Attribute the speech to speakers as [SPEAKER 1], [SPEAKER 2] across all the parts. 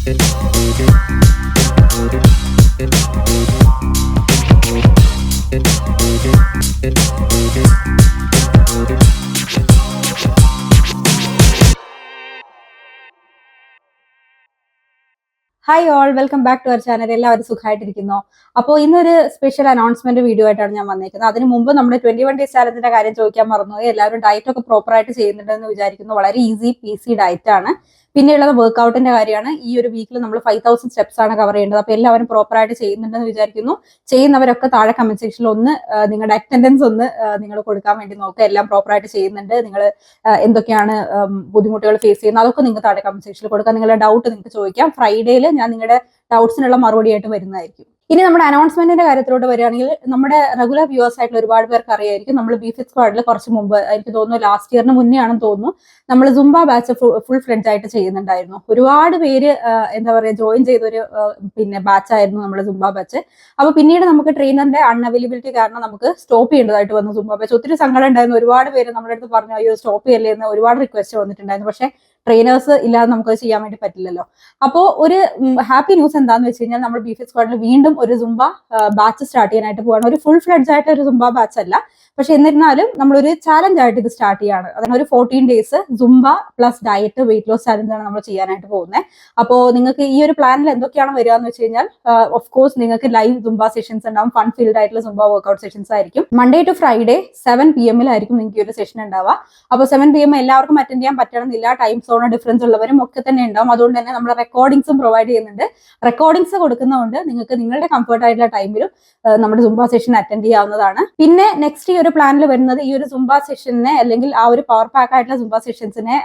[SPEAKER 1] Hi all welcome back to our channel എല്ലാവരും സുഖമായിട്ടിരിക്കുന്നു? അപ്പോൾ ഇന്നൊരു സ്പെഷ്യൽ അനൗൺസ്മെന്റ് വീഡിയോ ആയിട്ടാണ് ഞാൻ വന്നിരിക്കുന്നത് അതിന് മുമ്പ് നമ്മുടെ ട്വന്റി വൺ ഡേയ്സ് ചാലഞ്ചിന്റെ കാര്യം ചോദിക്കാൻ മറന്നുപോയി. എല്ലാവരും ഡയറ്റ് ഒക്കെ പ്രോപ്പർ ആയിട്ട് ചെയ്യുന്നുണ്ടെന്ന് വിചാരിക്കുന്നു. വളരെ ഈസി പി സി ഡയറ്റ് ആണ്. പിന്നെയുള്ളത് വർക്ക്ഔട്ടിന്റെ കാര്യമാണ്. ഈ ഒരു വീക്കിൽ നമ്മൾ ഫൈവ് തൗസൻഡ് സ്റ്റെപ്സ് ആണ് കവർ ചെയ്യേണ്ടത്. അപ്പോൾ എല്ലാവരും പ്രോപ്പർ ആയിട്ട് ചെയ്യുന്നുണ്ടെന്ന് വിചാരിക്കുന്നു. ചെയ്യുന്നവരൊക്കെ താഴെ കമന്റ് സെക്ഷനിൽ ഒന്ന് നിങ്ങളുടെ അറ്റൻഡൻസ് ഒന്ന് നിങ്ങൾ കൊടുക്കാൻ വേണ്ടി നോക്കുക. എല്ലാം പ്രോപ്പർ ആയിട്ട് ചെയ്യുന്നുണ്ട്. നിങ്ങൾ എന്തൊക്കെയാണ് ബുദ്ധിമുട്ടുകൾ ഫേസ് ചെയ്യുന്നത് അതൊക്കെ നിങ്ങൾക്ക് താഴെ കമന്റ് സെക്ഷനിൽ കൊടുക്കുക. നിങ്ങളുടെ ഡൗട്ട് നിങ്ങൾക്ക് ചോദിക്കാം. ഫ്രൈഡേയിൽ ഞാൻ നിങ്ങളുടെ ഡൗട്ട്സിനുള്ള മറുപടി ആയിട്ട് വരുന്നതായിരിക്കും. ഇനി നമ്മുടെ അനൗൺസ്മെന്റിന്റെ കാര്യത്തിലോട്ട് വരികയാണെങ്കിൽ നമ്മുടെ റെഗുലർ വ്യൂവേഴ്സ് ആയിട്ടുള്ള ഒരുപാട് പേർക്ക് അറിയായിരിക്കും. നമ്മൾ ബീഫ് സ്ക്വാഡിൽ കുറച്ച് മുമ്പ് എനിക്ക് തോന്നുന്നു ലാസ്റ്റ് ഇയറിന് മുന്നേ ആണെന്ന് തോന്നുന്നു. നമ്മൾ സുംബ ബാച്ച് ഫുൾ ഫ്രണ്ട് ആയിട്ട് ചെയ്യുന്നുണ്ടായിരുന്നു. ഒരുപാട് പേര് എന്താ പറയുക ജോയിൻ ചെയ്ത ഒരു പിന്നെ ബാച്ചായിരുന്നു നമ്മുടെ സുംബ ബാച്ച് അപ്പൊ പിന്നീട് നമുക്ക് ട്രെയിനറിന്റെ അൺഅവൈലബിലിറ്റി കാരണം നമുക്ക് സ്റ്റോപ്പ് ചെയ്യേണ്ടതായിട്ട് വന്നു സുംബ ബാച്ച് ഒത്തിരി സങ്കടം ഉണ്ടായിരുന്നു. ഒരുപാട് പേര് നമ്മുടെ അടുത്ത് പറഞ്ഞു അയ്യോ സ്റ്റോപ്പ് ചെയ്യല്ലേ എന്ന് ഒരുപാട് റിക്വസ്റ്റ് വന്നിട്ടുണ്ടായിരുന്നു. പക്ഷേ ട്രെയിനേഴ്സ് ഇല്ലാതെ നമുക്ക് ചെയ്യാൻ വേണ്ടി പറ്റില്ലല്ലോ. അപ്പോൾ ഒരു ഹാപ്പി ന്യൂസ് എന്താന്ന് വെച്ച് കഴിഞ്ഞാൽ നമ്മൾ ബി ബീഫ് സ്ക്വാഡിൽ വീണ്ടും ഒരു സുംബ ബാച്ച് സ്റ്റാർട്ട് ചെയ്യാനായിട്ട് പോവാണ്. ഒരു ഫുൾ ഫ്ലഡ്ജ് ആയിട്ട് ഒരു സുംബ ബാച്ച് അല്ല. പക്ഷെ എന്നിരുന്നാലും നമ്മളൊരു ചാലഞ്ച് ആയിട്ട് ഇത് സ്റ്റാർട്ട് ചെയ്യാണ്. അതായത് ഒരു fourteen days zumba plus diet weight loss ആണ് നമ്മൾ ചെയ്യാനായിട്ട് പോകുന്നത് അപ്പോൾ നിങ്ങൾക്ക് ഈ ഒരു പ്ലാനിൽ എന്തൊക്കെയാണ് വരിക എന്ന് വെച്ച് കഴിഞ്ഞാൽ ഓഫ് കോഴ്സ് നിങ്ങൾക്ക് ലൈവ് സുംബ സെഷൻസ് ഉണ്ടാവും. ഫൺ ഫീൽഡ് ആയിട്ടുള്ള സുംബ വർക്ക്ഔട്ട് സെഷൻസ് ആയിരിക്കും. Monday to Friday seven P എമ്മിലായിരിക്കും നിങ്ങൾക്ക് ഈ ഒരു സെഷൻ ഉണ്ടാവുക. അപ്പോൾ സെവൻ പി എം എല്ലാവർക്കും അറ്റൻഡ് ചെയ്യാൻ പറ്റണമെന്നില്ല. ടൈം സോൺ ഡിഫറൻസ് ഉള്ളവരും ഒക്കെ തന്നെ ഉണ്ടാവും. അതുകൊണ്ട് തന്നെ നമ്മൾ റെക്കോർഡിങ്സും പ്രൊവൈഡ് ചെയ്യുന്നുണ്ട്. റെക്കോർഡിങ്സ് കൊടുക്കുന്നതുകൊണ്ട് നിങ്ങൾക്ക് നിങ്ങളുടെ കംഫർട്ട് ആയിട്ടുള്ള ടൈമിലും നമ്മുടെ സുംബ സെഷൻ അറ്റൻഡ് ചെയ്യാവുന്നതാണ്. പിന്നെ നെക്സ്റ്റ് ഈ ഒരു പ്ലാനിൽ വരുന്നത് ഈ ഒരു സുംബ സെഷനെ അല്ലെങ്കിൽ ആ ഒരു പവർ പാക്ക് ആയിട്ടുള്ള സുംബ സെഷൻസിനെ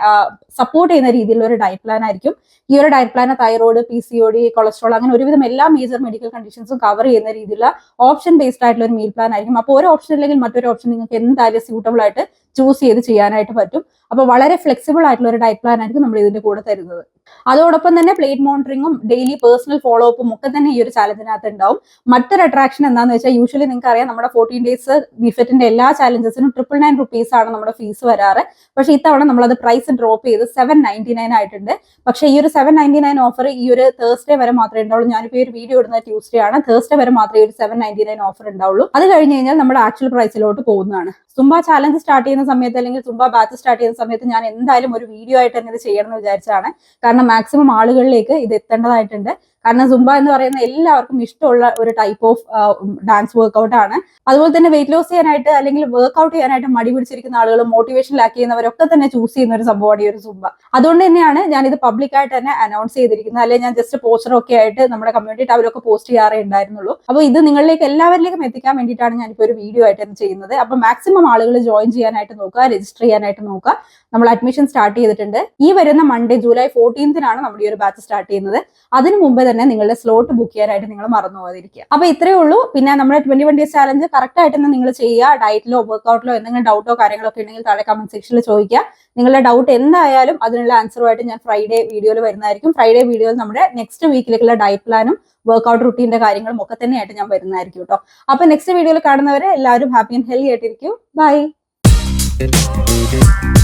[SPEAKER 1] സപ്പോർട്ട് ചെയ്യുന്ന രീതിയിലുള്ള ഒരു ഡയറ്റ് പ്ലാൻ ആയിരിക്കും. ഈ ഒരു diet plan thyroid P C O D cholesterol അങ്ങനെ ഒരുവിധം എല്ലാ മേജർ മെഡിക്കൽ കണ്ടീഷൻസും കവർ ചെയ്യുന്ന രീതിയിലുള്ള ഓപ്ഷൻ ബേസ്ഡ് ആയിട്ടുള്ള ഒരു മീൽ പ്ലാൻ ആയിരിക്കും. അപ്പോൾ ഒരു ഓപ്ഷൻ അല്ലെങ്കിൽ മറ്റൊരു ഓപ്ഷൻ നിങ്ങൾക്ക് എന്തായാലും സ്യൂട്ടബിൾ ആയിട്ട് ചൂസ് ചെയ്ത് ചെയ്യാനായിട്ട് പറ്റും. അപ്പോൾ വളരെ ഫ്ലെക്സിബിൾ ആയിട്ടുള്ള ഒരു ഡയറ്റ് പ്ലാൻ ആയിരിക്കും നമ്മൾ ഇതിന്റെ കൂടെ തരുന്നത്. അതോടൊപ്പം തന്നെ പ്ലേറ്റ് മോണിറ്ററിങ്ങും ഡെയിലി പേഴ്സണൽ ഫോളോ അപ്പും ഒക്കെ തന്നെ ഈ ഒരു ചാലഞ്ചിനകത്ത് ഉണ്ടാവും. മറ്റൊരു അട്രാക്ഷൻ എന്താന്ന് വെച്ചാൽ യൂഷ്വലി നിങ്ങൾക്ക് അറിയാം നമ്മുടെ ഫോർട്ടീൻ ഡേയ്സ് ബിഫെറ്റിന്റെ എല്ലാ ചാലഞ്ചസിനും ട്രിപ്പിൾ നയൻ റുപ്പീസ് ആണ് നമ്മുടെ ഫീസ് വരാറ്. പക്ഷെ ഇത്തവണ അത് പ്രൈസ് ഡ്രോപ്പ് ചെയ്ത് സെവൻ നയന്റി നയൻ ആയിട്ടുണ്ട്. പക്ഷേ ഈ ഒരു സെവൻ നയന്റി നയൻ ഓഫർ ഈ ഒരു തേഴ്സ്ഡേ വരെ മാത്രമേ ഉണ്ടാവുള്ളൂ. ഞാനിപ്പോൾ ഈ ഒരു വീഡിയോ ഇടുന്നത് ട്യൂസ്ഡേ ആണ്. തേഴ്സ്ഡേ വരെ മാത്രമേ ഒരു സെവൻ നയന്റി നയൻ ഓഫർ ഉണ്ടാവുള്ളൂ. അത് കഴിഞ്ഞ് കഴിഞ്ഞാൽ നമ്മുടെ ആക്ച്വൽ പ്രൈസിലോട്ട് പോകുന്നതാണ്. സുംബ ചാലഞ്ച് സ്റ്റാർട്ട് ചെയ്യുന്ന സമയത്ത് അല്ലെങ്കിൽ തുമ്പ ബാത്ത് സ്റ്റാർട്ട് ചെയ്യുന്ന സമയത്ത് ഞാൻ എന്തായാലും ഒരു വീഡിയോ ആയിട്ട് തന്നെ ഇത് ചെയ്യണം എന്ന് വിചാരിച്ചാണ് കാരണം മാക്സിമം ആളുകളിലേക്ക് ഇത് എത്തേണ്ടതായിട്ടുണ്ട്. കാരണം സുംബ എന്ന് പറയുന്ന എല്ലാവർക്കും ഇഷ്ടമുള്ള ഒരു ടൈപ്പ് ഓഫ് ഡാൻസ് വർക്കൗട്ട് ആണ്. അതുപോലെ തന്നെ വെയിറ്റ് ലോസ് ചെയ്യാനായിട്ട് അല്ലെങ്കിൽ വർക്ക്ഔട്ട് ചെയ്യാനായിട്ട് മടി പിടിച്ചിരിക്കുന്ന ആളുകൾ മോട്ടിവേഷൻ ലാക്ക് ചെയ്യുന്നവരൊക്കെ തന്നെ ചൂസ് ചെയ്യുന്ന ഒരു സംഭവമാണ് ഈ ഒരു സുംബ അതുകൊണ്ട് തന്നെയാണ് ഞാൻ ഇത് പബ്ലിക്കായിട്ട് തന്നെ അനൗൺസ് ചെയ്തിരിക്കുന്നത്. അല്ലെങ്കിൽ ഞാൻ ജസ്റ്റ് പോസ്റ്റർ ഒക്കെ ആയിട്ട് നമ്മുടെ കമ്മ്യൂണിറ്റി ടാബിലൊക്കെ പോസ്റ്റ് ചെയ്യാറേ ഉണ്ടായിരുന്നുള്ളൂ. അപ്പോൾ ഇത് നിങ്ങളിലേക്ക് എല്ലാവരിലേക്കും എത്തിക്കാൻ വേണ്ടിയിട്ടാണ് ഞാനിപ്പോൾ ഒരു വീഡിയോ ആയിട്ട് ചെയ്യുന്നത്. അപ്പോൾ മാക്സിമം ആളുകൾ ജോയിൻ ചെയ്യാനായിട്ട് നോക്കുക രജിസ്റ്റർ ചെയ്യാനായിട്ട് നോക്കുക. നമ്മൾ അഡ്മിഷൻ സ്റ്റാർട്ട് ചെയ്തിട്ടുണ്ട്. ഈ വരുന്ന മൺഡേ ജൂലൈ ഫോർട്ടീൻത്തിനാണ് നമ്മൾ ഈ ഒരു ബാച്ച് സ്റ്റാർട്ട് ചെയ്യുന്നത്. അതിനു മുമ്പ് തന്നെ നിങ്ങളുടെ സ്ലോട്ട് ബുക്ക് ചെയ്യാനായിട്ട് നിങ്ങൾ മറന്നു പോകാതിരിക്കുക. അപ്പൊ ഇത്രയേ ഉള്ളൂ. പിന്നെ നമ്മുടെ twenty one days challenge correct ആയിട്ട് നിങ്ങൾ ചെയ്യുക. ഡയറ്റിലോ വർക്കൗട്ടിലോ എന്തെങ്കിലും ഡൗട്ടോ കാര്യങ്ങളൊക്കെ ഉണ്ടെങ്കിൽ താഴെ കമന്റ് സെക്ഷനിൽ ചോദിക്കുക. നിങ്ങളുടെ ഡൗട്ട് എന്തായാലും അതിനുള്ള ആൻസറുമായിട്ട് ഞാൻ ഫ്രൈഡേ വീഡിയോയിൽ വരുന്നതായിരിക്കും. ഫ്രൈഡേ വീഡിയോയിൽ നമ്മുടെ നെക്സ്റ്റ് വീക്കിലേക്കുള്ള ഡയറ്റ് പ്ലാനും വർക്ക്ഔട്ട് റുട്ടീന്റെ കാര്യങ്ങളും ഒക്കെ തന്നെയായിട്ട് ഞാൻ വരുന്നതായിരിക്കും കേട്ടോ. അപ്പൊ നെക്സ്റ്റ് വീഡിയോയിൽ കാണുന്നവരെ എല്ലാവരും ഹാപ്പി ആൻഡ് ഹെൽത്തി ആയിട്ടിരിക്കും. Bye Thank you.